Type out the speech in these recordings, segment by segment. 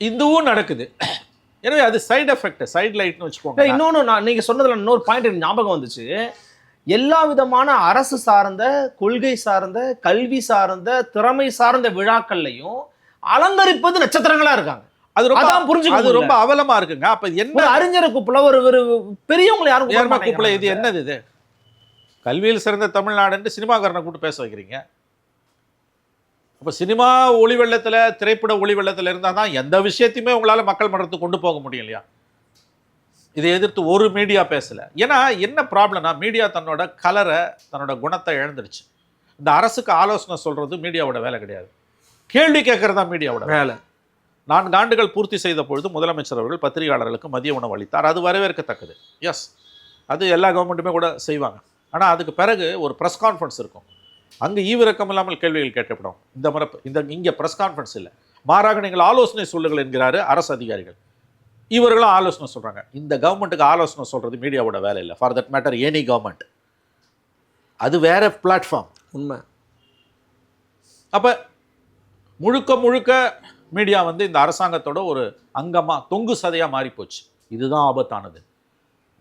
இதுவும் நடக்குது. எனவே அது சைடு எஃபெக்ட் சைடு லைட்னு வச்சுக்கோங்க இன்னொன்னு நான் நீங்க சொன்னதுல இன்னொரு பாயிண்ட் எனக்கு ஞாபகம் வந்துச்சு. எல்லா விதமான அரசு சார்ந்த கொள்கை சார்ந்த கல்வி சார்ந்த திறமை சார்ந்த விழாக்கள்லையும் அலங்கரிப்பது நட்சத்திரங்களா இருக்காங்க. அது ரொம்ப புரிஞ்சுக்க அது. ரொம்ப அவலமா இருக்குங்க. அப்ப என்ன அறிஞரை கூப்பிடல ஒரு ஒரு பெரியவங்களை யாரும் கூப்பிட ஏர்மா கூப்பிட இது. என்னது இது? கல்வியில் சிறந்த தமிழ்நாடுன்னு சினிமாக்காரனை கூப்பிட்டு பேச வைக்கிறீங்க. அப்ப சினிமா ஒளி வெள்ளத்துல திரைப்பட ஒளி வெள்ளத்துல இருந்தா தான் எந்த விஷயத்தையுமே உங்களால மக்கள் மன்றத்துக்கு கொண்டு போக முடியும் இல்லையா? இதை எதிர்த்து ஒரு மீடியா பேசல. ஏன்னா என்ன ப்ராப்ளம்னா மீடியா தன்னோட கலரை தன்னோட குணத்தை இழந்துருச்சு இந்த அரசுக்கு ஆலோசனை சொல்றது மீடியாவோட வேலை கிடையாது. கேள்வி கேட்கறது தான் மீடியாவோட வேலை. வேலை. நான்கு ஆண்டுகள் பூர்த்தி செய்த பொழுது முதலமைச்சர் அவர்கள் பத்திரிகையாளர்களுக்கு மதிய உணவு அளித்தார். அது வரவேற்கத்தக்கது. எஸ் அது எல்லா கவர்மெண்ட்டுமே கூட செய்வாங்க. ஆனால் அதுக்கு பிறகு ஒரு ப்ரெஸ் கான்ஃபரன்ஸ் இருக்கும். அங்கே ஈவிரக்கம் இல்லாமல் கேள்விகள் கேட்கப்படும். இந்த முறை இந்த இங்கே ப்ரெஸ் கான்ஃபரன்ஸ் இல்லை. மாறாக நீங்கள் ஆலோசனை சொல்லுங்கள் என்கிறாரு அரசு அதிகாரிகள். இவர்களும் ஆலோசனை சொல்கிறாங்க இந்த கவர்மெண்ட்டுக்கு ஆலோசனை சொல்கிறது மீடியாவோட வேலை இல்லை. For that matter any government அது வேற பிளாட்ஃபார்ம் உண்மை. அப்போ முழுக்க முழுக்க மீடியா வந்து இந்த அரசாங்கத்தோட ஒரு அங்கமாக தொங்கு சதையாக மாறிப்போச்சு. இதுதான் ஆபத்தானது.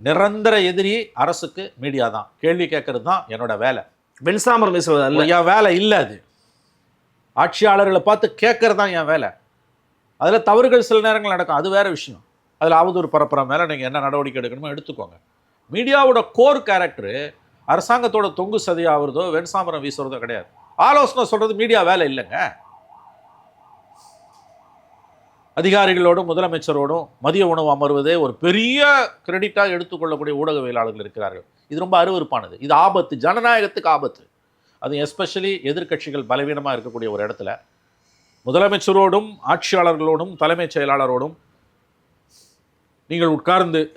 நிரந்தர எதிரி அரசுக்கு மீடியா தான். கேள்வி கேட்கறது தான் என்னோட வேலை. வெண்சாமரம் வீசுவது அல்ல. என் வேலை இல்லை அது. ஆட்சியாளர்களை பார்த்து கேட்கறது தான் என் வேலை. அதில் தவறுகள் சில நேரங்கள் நடக்கும். அது வேறு விஷயம். அதில் அவதூறு பரப்புற மேலே நீங்கள் என்ன நடவடிக்கை எடுக்கணுமோ எடுத்துக்கோங்க. மீடியாவோட கோர் கேரக்டரு அரசாங்கத்தோட தொங்கு சதியாகிறதோ வெண்சாமரம் வீசுறதோ கிடையாது. ஆலோசனை சொல்கிறது மீடியா வேலை இல்லைங்க. அதிகாரிகளோடும் முதலமைச்சரோடும் மதிய உணவு அமர்வதே ஒரு பெரிய கிரெடிட்டாக எடுத்துக்கொள்ளக்கூடிய ஊடகவியலாளர்கள் இருக்கிறார்கள். இது ரொம்ப அருவருப்பானது. இது ஆபத்து. ஜனநாயகத்துக்கு ஆபத்து. அது எஸ்பெஷலி எதிர்க்கட்சிகள் பலவீனமாக இருக்கக்கூடிய ஒரு இடத்துல. முதலமைச்சரோடும் ஆட்சியாளர்களோடும் தலைமைச் செயலாளரோடும் நீங்கள் உட்கார்ந்து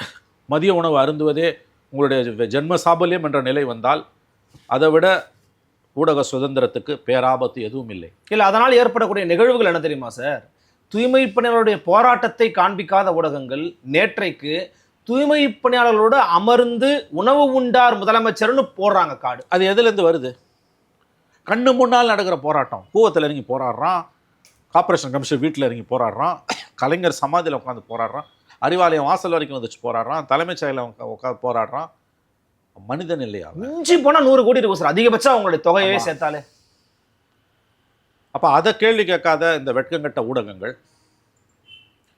மதிய உணவு அருந்துவதே உங்களுடைய ஜென்ம சாபல்யம் என்ற நிலை வந்தால் அதை விட ஊடக சுதந்திரத்துக்கு பேராபத்து எதுவும் இல்லை. இல்லை அதனால் ஏற்படக்கூடிய நிகழ்வுகள் என்ன தெரியுமா சார்? தூய்மை பணியாளருடைய போராட்டத்தை காண்பிக்காத ஊடகங்கள் நேற்றைக்கு தூய்மை பணியாளர்களோடு அமர்ந்து உணவு உண்டார் முதலமைச்சர்னு போடுறாங்க காடு. அது எதுலேருந்து வருது? கண்ணு முன்னால் நடக்கிற போராட்டம். கூவத்தில் இறங்கி போராடுறான். கார்ப்பரேஷன் கமிஷனர் வீட்டில் இறங்கி போராடுறான். கலைஞர் சமாதியில் உட்காந்து போராடுறான். அறிவாலயம் வாசல் வரைக்கும் வந்துச்சு போராடுறான். தலைமைச் செயலம் உட்காந்து போராடுறான். மனிதன் இல்லையா அவன்? மிஞ்சி போனா நூறு கோடி இருக்கும் சார். அதிகபட்சம் அவங்களுடைய தொகையவே. சேர்த்தாலே. அப்போ அதை கேள்வி கேட்காத இந்த வெட்கங்கட்ட ஊடகங்கள்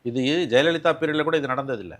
இது ஜெயலலிதா பீரியடில் கூட இது நடந்ததில்லை.